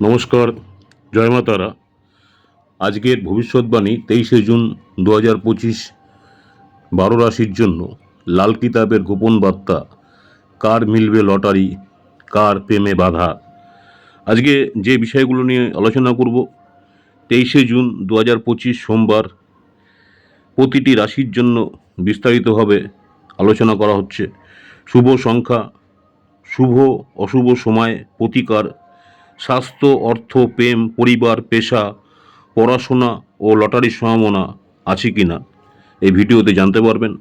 নমস্কার, জয় মা তারা। আজকের ভবিষ্যৎবাণী তেইশে জুন দু হাজার পঁচিশ বারো রাশির জন্য লাল কিতাবের গোপন বার্তা, কার মিলবে লটারি, কার প্রেমে বাধা? আজকে যে বিষয়গুলো নিয়ে আলোচনা করব, তেইশে জুন দু হাজার পঁচিশ সোমবার প্রতিটি রাশির জন্য বিস্তারিতভাবে আলোচনা করা হচ্ছে। শুভ সংখ্যা, শুভ, অশুভ সময়, প্রতিকার স্বাস্থ্য, অর্থ, প্রেম, পরিবার, পেশা, পড়াশোনা ও লটারির সম্ভাবনা আছে কি না? এই ভিডিওতে জানতে পারবেন।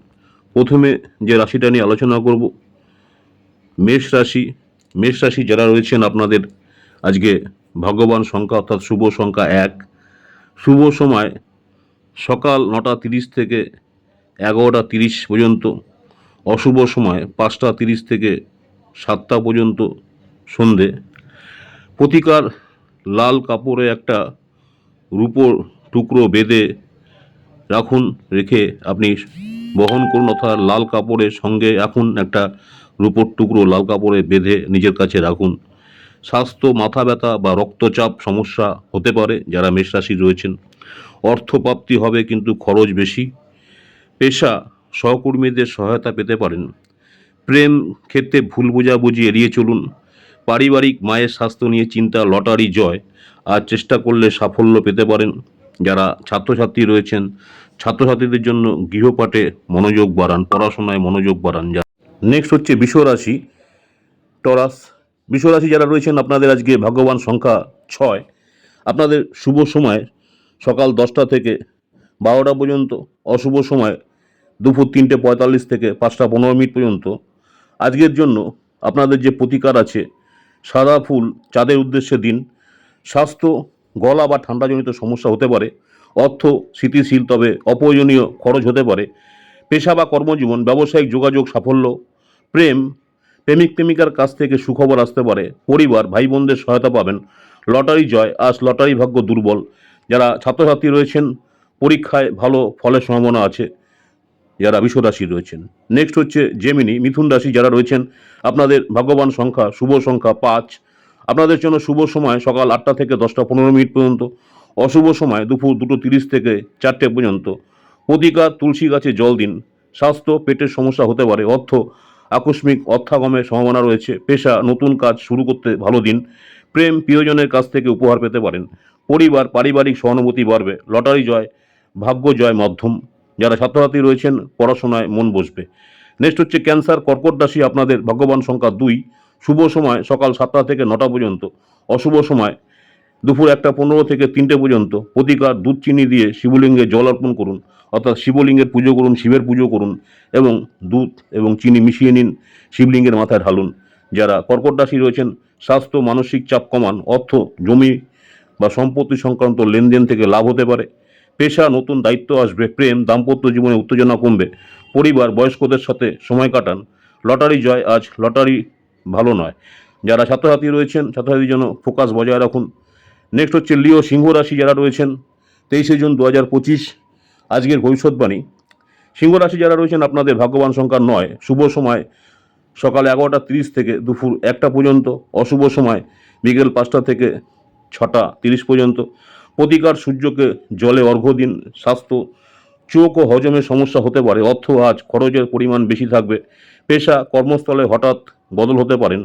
প্রথমে যে রাশিটা নিয়ে আলোচনা করব, মেষ রাশি। মেষ রাশি যারা রয়েছেন আপনাদের আজকে ভগবান সংখ্যা অর্থাৎ শুভ সংখ্যা এক। শুভ সময় সকাল নটা তিরিশ থেকে এগারোটা তিরিশ পর্যন্ত। অশুভ সময় পাঁচটা তিরিশ থেকে সাতটা পর্যন্ত সন্ধে। প্রতিকার লাল কাপড়ে একটা রূপোর টুকরো বেঁধে রাখুন, রেখে আপনি বহন করুন অর্থাৎ লাল কাপড়ের সঙ্গে এখন একটা রূপোর টুকরো লাল কাপড়ে বেঁধে নিজের কাছে রাখুন। স্বাস্থ্য, মাথা ব্যথা বা রক্তচাপ সমস্যা হতে পারে, যারা মেষ রাশি রয়েছেন। অর্থপ্রাপ্তি হবে কিন্তু খরচ বেশি। পেশা, সহকর্মীদের সহায়তা পেতে পারেন। প্রেম ক্ষেত্রে ভুল বোঝাবুঝি এড়িয়ে চলুন। পারিবারিক মায়ের স্বাস্থ্য নিয়ে চিন্তা, লটারি, জয়। আর চেষ্টা করলে সাফল্য পেতে পারেন। যারা ছাত্রছাত্রী রয়েছেন, ছাত্রছাত্রীদের জন্য গৃহপাঠে মনোযোগ বাড়ান, পড়াশোনায় মনোযোগ বাড়ান। যা নেক্সট হচ্ছে বিশ্বরাশি, টরাস। বিশ্বরাশি যারা রয়েছেন, আপনাদের আজকে ভাগ্যবান সংখ্যা ছয়। আপনাদের শুভ সময় সকাল দশটা থেকে বারোটা পর্যন্ত, অশুভ সময় দুপুর তিনটে পঁয়তাল্লিশ থেকে পাঁচটা পনেরো মিনিট পর্যন্ত। আজকের জন্য আপনাদের যে প্রতিকার আছে সাদা ফুল, চাঁদের উদ্দেশ্যে দিন, স্বাস্থ্য, গলা বা ঠান্ডাজনিত সমস্যা হতে পারে, অর্থ স্থিতিশীল তবে অপ্রয়োজনীয় খরচ হতে পারে, পেশা বা কর্মজীবন, ব্যবসায়িক যোগাযোগ, সাফল্য, প্রেম, প্রেমিক, প্রেমিকার কাছ থেকে সুখবর আসতে পারে, পরিবার ভাই বোনদের সহায়তা পাবেন, লটারি জয়, আজ লটারি ভাগ্য দুর্বল, যারা ছাত্রছাত্রী রয়েছেন, পরীক্ষায় ভালো ফলের সম্ভাবনা আছে। যারা বিষ রাশি রয়েছেন। নেক্সট হচ্ছে জেমিনি মিথুন রাশি যারা রয়েছেন, আপনাদের ভাগ্যবান সংখ্যা, শুভ সংখ্যা পাঁচ। আপনাদের জন্য শুভ সময় সকাল আটটা থেকে দশটা পনেরো মিনিট পর্যন্ত। অশুভ সময় দুপুর দুটো তিরিশ থেকে চারটে পর্যন্ত। প্রতিকার তুলসী গাছে জল দিন। স্বাস্থ্য, পেটের সমস্যা হতে পারে। অর্থ, আকস্মিক অর্থাগমের সম্ভাবনা রয়েছে। পেশা, নতুন কাজ শুরু করতে ভালো দিন। প্রেম, প্রিয়জনের কাছ থেকে উপহার পেতে পারেন। পরিবার, পারিবারিক সহানুভূতি বাড়বে। লটারি জয়, ভাগ্য জয় মধ্যম। যারা ছাত্রছাত্রী রয়েছেন, পড়াশোনায় মন বসবে। নেক্সট হচ্ছে ক্যান্সার কর্কট রাশি আপনাদের ভগবান সংখ্যা দুই। শুভ সময় সকাল সাতটা থেকে নটা পর্যন্ত। অশুভ সময় দুপুর একটা পনেরো থেকে তিনটে পর্যন্ত। প্রতিকার দুধ চিনি দিয়ে শিবলিঙ্গে জল অর্পণ করুন। অর্থাৎ শিবলিঙ্গের পুজো করুন, শিবের পুজো করুন এবং দুধ এবং চিনি মিশিয়ে নিন, শিবলিঙ্গের মাথায় ঢালুন। যারা কর্কট রাশি রয়েছেন, স্বাস্থ্য, মানসিক চাপ কমান, অর্থ, জমি বা সম্পত্তি সংক্রান্ত লেনদেন থেকে লাভ হতে পারে। পেশা, নতুন দায়িত্ব আসবে, প্রেম, দাম্পত্য জীবনে উত্তেজনা কমবে। পরিবার, বয়স্কদের সাথে সময় কাটান। লটারি জয় আজ লটারি ভালো নয়। যারা ছাত্রছাত্রী রয়েছেন, ছাত্রছাত্রীর জন্য ফোকাস বজায় রাখুন। নেক্সট হচ্ছে লিও সিংহ রাশি যারা রয়েছেন, তেইশে জুন দু হাজার পঁচিশ, আজকের ভবিষ্যৎবাণী সিংহ রাশি যারা রয়েছেন, আপনাদের ভাগ্যবান সংখ্যা নয়। শুভ সময়, সকাল এগারোটা তিরিশ থেকে দুপুর একটা পর্যন্ত। অশুভ সময়, বিকেল পাঁচটা থেকে ছটা তিরিশ পর্যন্ত। প্রতিকার সূর্যকে জলে অর্ঘ্য দিন স্বাস্থ্য, চোখ ও হজমের সমস্যা হতে পারে, অর্থ আজ খরচের পরিমাণ বেশি থাকবে, পেশা, কর্মস্থলে হঠাৎ বদল হতে পারেন,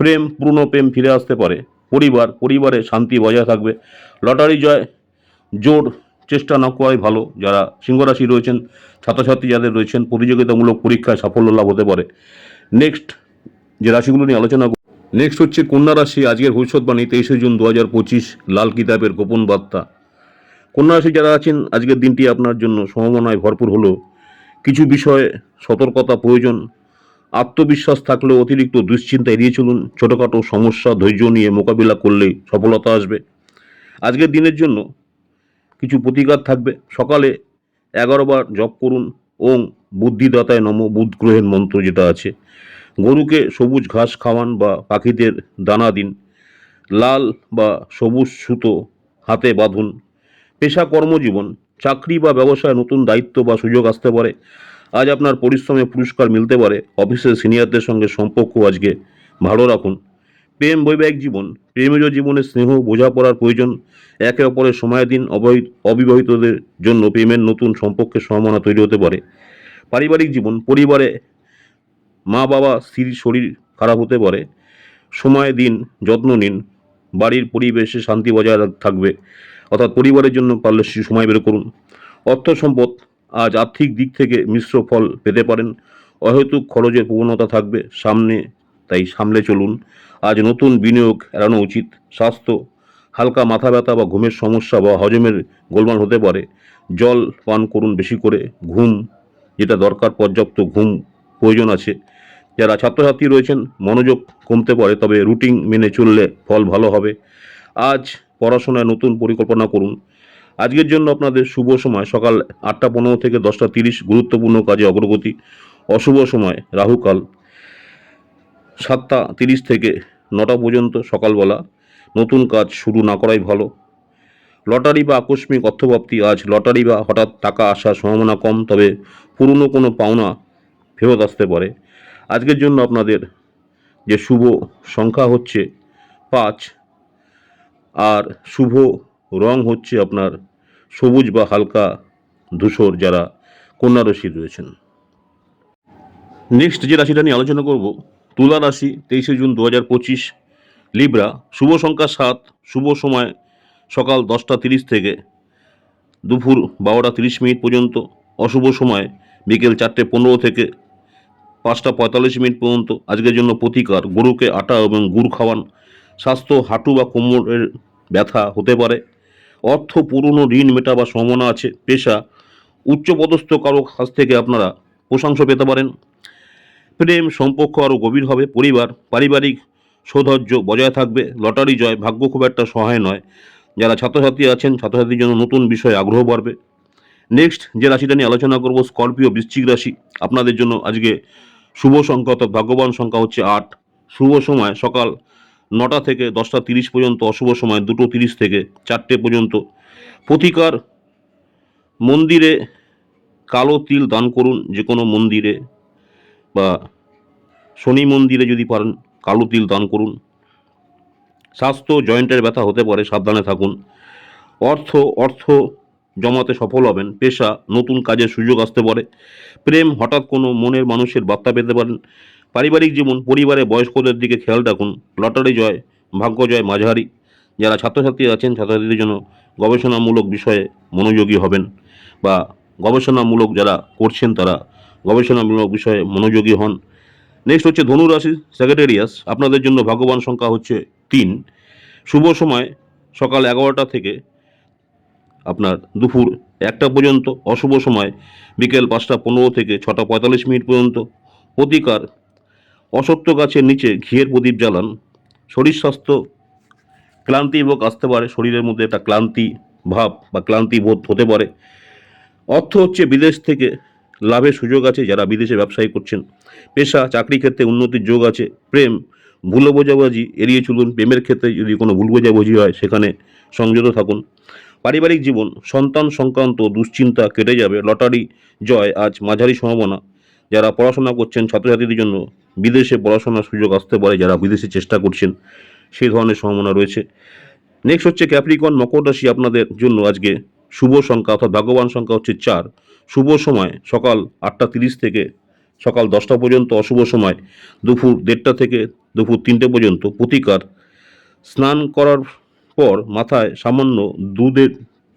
প্রেম, পুরনো প্রেম ফিরে আসতে পারে, পরিবার, পরিবারে শান্তি বজায় থাকবে, লটারি জয়, জোর, চেষ্টা না করাই ভালো, যারা সিংহরাশি রয়েছেন, ছাত্রছাত্রী যাদের রয়েছেন, প্রতিযোগিতামূলক পরীক্ষায় সাফল্য লাভ হতে পারে। নেক্সট যে রাশিগুলো নিয়ে আলোচনা নেক্সট হচ্ছে কন্যা রাশি, আজকের ভবিষ্যৎবাণী তেইশে জুন দু হাজার পঁচিশ, লাল কিতাবের গোপন বার্তা। কন্যা রাশি যারা আছেন, আজকের দিনটি আপনার জন্য সম্ভাবনায় ভরপুর হলো। কিছু বিষয়ে সতর্কতা প্রয়োজন, আত্মবিশ্বাস থাকলেও অতিরিক্ত দুশ্চিন্তা এড়িয়ে চলুন, ছোটোখাটো সমস্যা, ধৈর্য নিয়ে মোকাবিলা করলেই সফলতা আসবে। আজকের দিনের জন্য কিছু প্রতিকার থাকবে। সকালে এগারো বার জপ করুন, ওং বুদ্ধিদাতায় নম, বুধ গ্রহের মন্ত্র যেটা আছে। গরুকে সবুজ ঘাস খাওয়ান বা পাখিদের দানা দিন। লাল বা সবুজ সুতো হাতে বাঁধুন। পেশা কর্মজীবন, চাকরি বা ব্যবসায় নতুন দায়িত্ব বা সুযোগ আসতে পারে। আজ আপনার পরিশ্রমে পুরস্কার মিলতে পারে। অফিসের সিনিয়রদের সঙ্গে সম্পর্ক আজকে ভালো রাখুন। প্রেম, বৈবাহিক জীবন, প্রেমজ জীবনে স্নেহ, বোঝাপড়ার প্রয়োজন, একে অপরের সময় দিন অবিবাহিতদের জন্য প্রেমের নতুন সম্পর্কের সম্ভাবনা তৈরি হতে পারে। পারিবারিক জীবন, পরিবারে মা বাবা স্ত্রীর শরীর খারাপ হতে পারে। সময়, দিন, যত্ন নিন। বাড়ির পরিবেশে শান্তি বজায় থাকবে। অর্থাৎ পরিবারের জন্য পারলে সময় বের করুন। অর্থ সম্পদ আজ আর্থিক দিক থেকে মিশ্র ফল পেতে পারেন। অহেতুক খরচের প্রবণতা থাকবে সামনে, তাই সামলে চলুন। আজ নতুন বিনিয়োগ এড়ানো উচিত। স্বাস্থ্য, হালকা মাথা ব্যথা বা ঘুমের সমস্যা বা হজমের গোলমাল হতে পারে। জল পান করুন বেশি করে। ঘুম, যেটা দরকার, পর্যাপ্ত ঘুম প্রয়োজন আছে। যারা ছাত্রছাত্রী রয়েছেন, মনোযোগ কমতে পারে, তবে রুটিন মেনে চললে ফল ভালো হবে। আজ পড়াশোনায় নতুন পরিকল্পনা করুন। আজকের জন্য আপনাদের শুভ সময়। সকাল আটটা পনেরো থেকে দশটা তিরিশ, গুরুত্বপূর্ণ কাজে অগ্রগতি। অশুভ সময়। রাহুকাল সাতটা তিরিশ থেকে নটা পর্যন্ত সকালবেলা। নতুন কাজ শুরু না করাই ভালো। লটারি বা আকস্মিক অর্থপ্রাপ্তি আজ লটারি বা হঠাৎ টাকা আসার সম্ভাবনা কম, তবে পুরনো কোনো পাওনা ফেরত আসতে পারে। আজকের জন্য আপনাদের যে শুভ সংখ্যা হচ্ছে পাঁচ, আর শুভ রং হচ্ছে আপনার সবুজ বা হালকা ধূসর যারা কন্যা রাশি রয়েছেন। নেক্সট যে রাশিটা নিয়ে আলোচনা করব, তুলা রাশি তেইশে জুন দু হাজার পঁচিশ লিব্রা শুভ সংখ্যা সাত, শুভ সময় সকাল দশটা তিরিশ থেকে দুপুর বারোটা তিরিশ মিনিট পর্যন্ত, অশুভ সময় বিকেল চারটে পনেরো থেকে পাঁচটা পঁয়তাল্লিশ মিনিট পর্যন্ত আজকের জন্য প্রতিকার, গরুকে আটা এবং গুড় খাওয়ান। স্বাস্থ্য, হাঁটু বা কোমরের ব্যথা হতে পারে। অর্থ পুরনো ঋণ মেটাবার সম্ভাবনা আছে। পেশা, উচ্চপদস্থ কারও কাছ থেকে আপনারা প্রশংসা পেতে পারেন। প্রেম, সম্পর্ক আরও গভীর হবে। পরিবার, পারিবারিক সৌধর্য বজায় থাকবে। লটারি জয় ভাগ্য খুব একটা সহায় নয়। যারা ছাত্রছাত্রী আছেন, ছাত্রছাত্রীর জন্য নতুন বিষয়ে আগ্রহ বাড়বে। নেক্সট যে রাশিটা নিয়ে আলোচনা করব, স্করপিও বৃশ্চিক রাশি। আপনাদের জন্য আজকে শুভ সংখ্যা অর্থাৎ ভাগ্যবান সংখ্যা হচ্ছে আট। শুভ সময় সকাল নটা থেকে দশটা তিরিশ পর্যন্ত, অশুভ সময় দুটো তিরিশ থেকে চারটে পর্যন্ত। প্রতিকার, মন্দিরে কালো তিল দান করুন, যে কোনো মন্দিরে বা শনি মন্দিরে যদি পারেন, কালো তিল দান করুন। স্বাস্থ্য, জয়েন্টের ব্যথা হতে পারে, সাবধানে থাকুন। অর্থ অর্থ জমাতে সফল হবেন। পেশা, নতুন কাজের সুযোগ আসতে পারে। প্রেম হঠাৎ কোনো মনের মানুষের বার্তা পেতে পারেন। পারিবারিক জীবন, পরিবারে বয়স্কদের দিকে খেয়াল রাখুন। লটারি জয়, ভাগ্য জয়, মাঝারি। যারা ছাত্রছাত্রী আছেন, ছাত্রছাত্রীদের জন্য গবেষণামূলক বিষয়ে মনোযোগী হবেন বা গবেষণামূলক যারা করছেন তারা গবেষণামূলক বিষয়ে মনোযোগী হন। নেক্সট হচ্ছে ধনুরাশি সেক্রেটারিয়াস আপনাদের জন্য ভাগ্যবান সংখ্যা হচ্ছে তিন। শুভ সময় সকাল এগারোটা থেকে আপনার দুপুর একটা পর্যন্ত, অশুভ সময়, বিকেল পাঁচটা পনেরো থেকে ছটা পঁয়তাল্লিশ মিনিট পর্যন্ত। প্রতিকার, অসত্য গাছের নিচে ঘিয়ের প্রদীপ জ্বালান। শরীর স্বাস্থ্য, ক্লান্তি এবং আসতে পারে, শরীরের মধ্যে একটা ক্লান্তি ভাব বা ক্লান্তি বোধ হতে পারে। অর্থ হচ্ছে বিদেশ থেকে লাভের সুযোগ আছে, যারা বিদেশে ব্যবসায়ী করছেন। পেশা, চাকরি ক্ষেত্রে উন্নতির যোগ আছে। প্রেম, ভুল বোঝাবুঝি এড়িয়ে চলুন। প্রেমের ক্ষেত্রে যদি কোনো ভুল বোঝাবুঝি হয়, সেখানে সংযত থাকুন। পারিবারিক জীবন, সন্তান সংক্রান্ত দুশ্চিন্তা কেটে যাবে, লটারি, জয় আজ মাঝারি সম্ভাবনা। যারা পড়াশোনা করছেন ছাত্রছাত্রীদের জন্য বিদেশে পড়াশোনার সুযোগ আসতে পারে, যারা বিদেশে চেষ্টা করছেন, সেই ধরনের সম্ভাবনা রয়েছে। নেক্সট হচ্ছে ক্যাপ্রিকন মকর রাশি আপনাদের জন্য আজকে শুভ সংখ্যা অর্থাৎ ভাগ্যবান সংখ্যা হচ্ছে চার। শুভ সময়, সকাল আটটা তিরিশ থেকে সকাল দশটা পর্যন্ত অশুভ সময়, দুপুর দেড়টা থেকে দুপুর তিনটে পর্যন্ত প্রতিকার। স্নান করার পর মাথায় সামান্য দুধের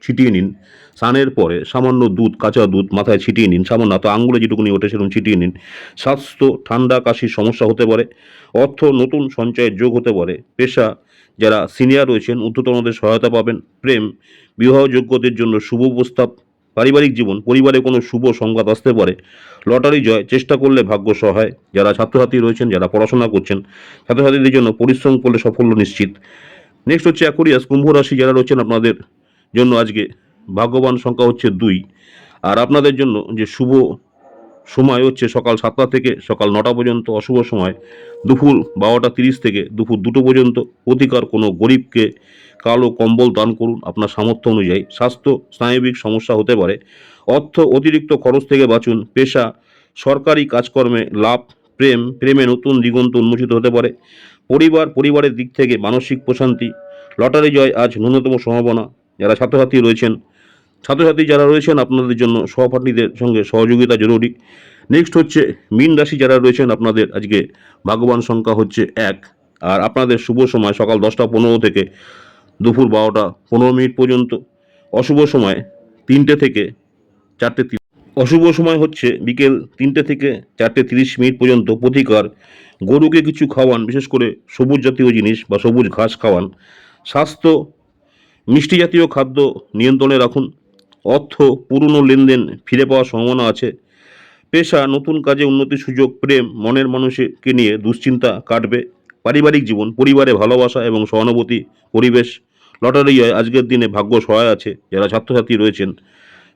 ছিটিয়ে নিন। স্নানের পরে সামান্য দুধ, কাঁচা দুধ মাথায় ছিটিয়ে নিন। সামান্য তো আঙুলে যেটুকুনি ওঠে সেরকম ছিটিয়ে নিন। স্বাস্থ্য, ঠান্ডা কাশির সমস্যা হতে পারে। অর্থ, নতুন সঞ্চয়ের যোগ হতে পারে। পেশা, যারা সিনিয়র রয়েছেন, ঊর্ধ্বতনদের সহায়তা পাবেন। প্রেম, বিবাহযোগ্যদের জন্য শুভ প্রস্তাব পারিবারিক জীবন, পরিবারে কোনো শুভ সংবাদ আসতে পারে। লটারি জয়, চেষ্টা করলে ভাগ্য সহায়। যারা ছাত্রছাত্রী রয়েছেন, যারা পড়াশোনা করছেন, ছাত্রছাত্রীদের জন্য পরিশ্রম করলে সাফল্য নিশ্চিত। নেক্সট হচ্ছে অ্যাকোরিয়াস কুম্ভ রাশি যারা রয়েছেন আপনাদের জন্য আজকে ভাগ্যবান সংখ্যা হচ্ছে দুই। আর আপনাদের জন্য যে শুভ সময় হচ্ছে সকাল সাতটা থেকে সকাল নটা পর্যন্ত অশুভ সময়, দুপুর বারোটা তিরিশ থেকে দুপুর দুটো পর্যন্ত প্রতিকার কোনো গরিবকে কালো কম্বল দান করুন আপনার সামর্থ্য অনুযায়ী। স্বাস্থ্য, স্নায়বিক সমস্যা হতে পারে। অর্থ অতিরিক্ত খরচ থেকে বাঁচুন। পেশা, সরকারি কাজকর্মে লাভ, প্রেম, প্রেমে নতুন দিগন্ত উন্মোচিত হতে পারে। পরিবার, পরিবারের দিক থেকে মানসিক প্রশান্তি। লটারি জয় আজ ন্যূনতম সম্ভাবনা। যারা ছাত্রছাত্রী রয়েছেন, ছাত্রছাত্রী যারা রয়েছেন, আপনাদের জন্য সহপাঠীদের সঙ্গে সহযোগিতা জরুরি। নেক্সট হচ্ছে, মীন রাশি যারা রয়েছেন, আপনাদের আজকে ভাগ্যবান সংখ্যা হচ্ছে এক। আর আপনাদের শুভ সময় সকাল দশটা পনেরো থেকে দুপুর বারোটা পনেরো মিনিট পর্যন্ত। অশুভ সময় তিনটে থেকে চারটে অশুভ সময় হচ্ছে বিকেল তিনটে থেকে চারটে তিরিশ মিনিট পর্যন্ত প্রতিকার, গরুকে কিছু খাওয়ান, বিশেষ করে সবুজ জাতীয় জিনিস বা সবুজ ঘাস খাওয়ান। স্বাস্থ্য, মিষ্টি জাতীয় খাদ্য নিয়ন্ত্রণে রাখুন। অর্থ, পুরনো লেনদেন ফিরে পাওয়ার সম্ভাবনা আছে। পেশা, নতুন কাজে উন্নতির সুযোগ, প্রেম, মনের মানুষকে নিয়ে দুশ্চিন্তা কাটবে। পারিবারিক জীবন, পরিবারে ভালোবাসা এবং সহানুভূতি, পরিবেশ। লটারি হয় আজকের দিনে ভাগ্য সহায় আছে। যারা ছাত্রছাত্রী রয়েছেন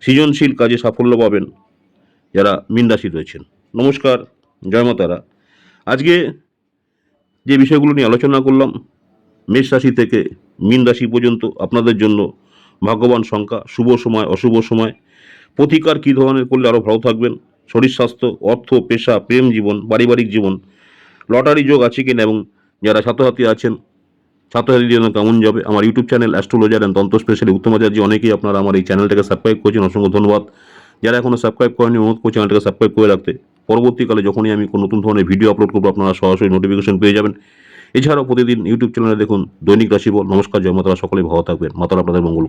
সৃজনশীল কাজে সাফল্য পাবেন যারা মীন রাশি রয়েছেন। নমস্কার, জয় মাতারা। আজকে যে বিষয়গুলো নিয়ে আলোচনা করলাম, মেষ রাশি থেকে মীন রাশি পর্যন্ত আপনাদের জন্য ভাগ্যবান সংখ্যা, শুভ সময়, অশুভ সময়, প্রতিকার কী ধরনের করলে আরও ভালো থাকবেন, শরীর স্বাস্থ্য, অর্থ, পেশা, প্রেম জীবন, পারিবারিক জীবন, লটারি যোগ আছে কিনা এবং যারা ছাত্রছাত্রী আছেন ছাত্রছাত্রীদের জন্য কেমন যাবে? আমার YouTube channel astrologer and tantra specially Uttamacharya অনেকেই আপনারা আমার এই চ্যানেলটাকে সাবস্ক্রাইব করেছেন। অসংখ্য ধন্যবাদ। যারা এখনও সাবস্ক্রাইব করেনি অনুরোধ করছি চ্যানেলটাকে সাবস্ক্রাইব করে রাখতে। পরবর্তীকালে যখনই আমি কোনো নতুন ধরনের ভিডিও আপলোড করব, আপনারা সরাসরি নোটিফিকেশন পেয়ে যাবেন। এছাড়াও প্রতিদিন ইউটিউব চ্যানেলে দেখুন, দৈনিক রাশিফল। নমস্কার, জয় মাতারা। সকলেই ভালো থাকবেন। মাতারা আপনাদের মঙ্গল।